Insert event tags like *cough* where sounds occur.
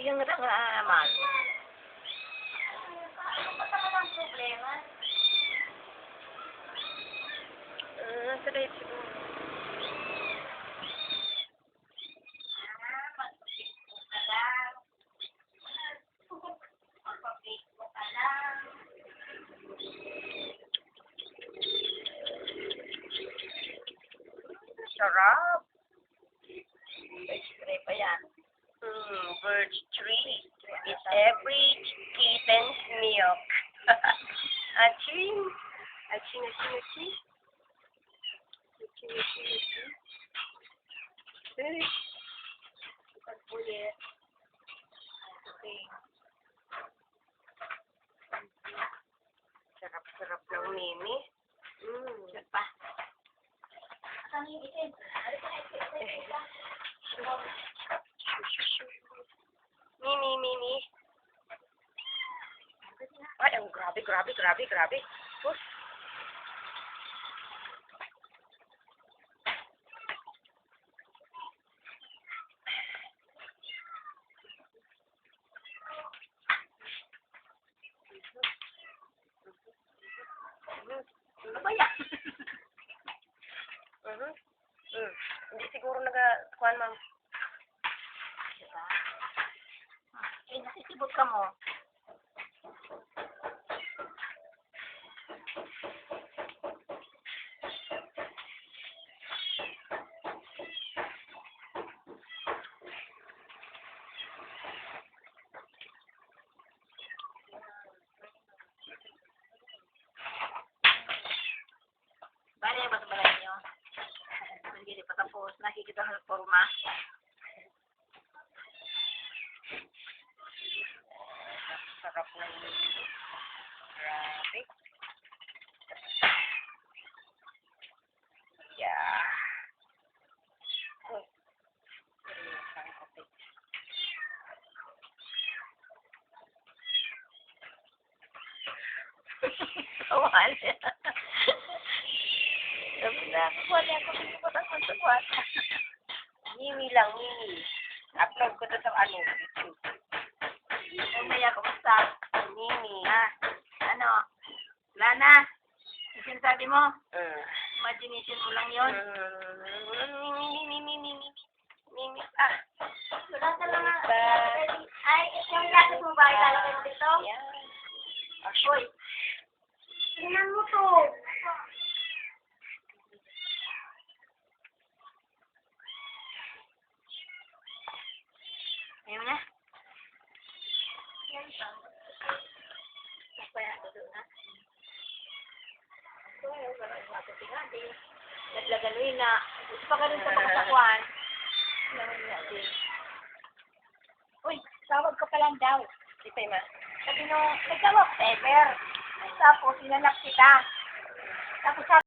Yung naman. Ano ba naman ang problema? Uh, siguro. Ah, ka. Mag-Facebook ka lang. Sarap. Birch tree pa yan. Birch tree. It's every kitten's milk. *laughs* aching. Aching, aching, aching. Aching, aching, aching. Eh. Pagpulit. Okay. Sarap-sarap ng mimi. Mm. Sarap pa. Saan yung itin? Ano ba yung itin? Mimi, Mimi. Ay, ang grabe, grabe, grabe, grabe. Sus. Ano ba yan? *laughs* Mhm. Mm. Hindi siguro nag-kuhan, ma'am. Diba? Nasisibot ka mo. Bale, ba't ba nyo? Hindi pa tapos. Nakikita ng forma. Sarap ng mimi. Grabe. Yeah. Uy. Seryosan ko, te. Kawan. Sabi na, wala ko pinipot ang kontukuan. Mimi lang, Mimi. Upload ko to sa ano, YouTube. Umaya, kumusta? Mimi. Ah, ano? Wala na. Yung sinasabi mo, Uh. imagination mo lang yun. Mimi, Mimi, Mimi, Mimi. Mimi. Ah. Wala ka lang nga. Ba? Ay, yung lapis mo ba? Ilalagay mo dito? Yan. Uy. Tingnan mo to. Ayaw na. Yan pa. Kaya ko doon na. So, ayaw ka lang mga tingadi. Naglaganoy na. Gusto pa rin sa na din. Uy, tawag ka pa lang daw. Ipay ma. Sabi nung, nagtawag pepper. Tapos, sinanap kita. Tapos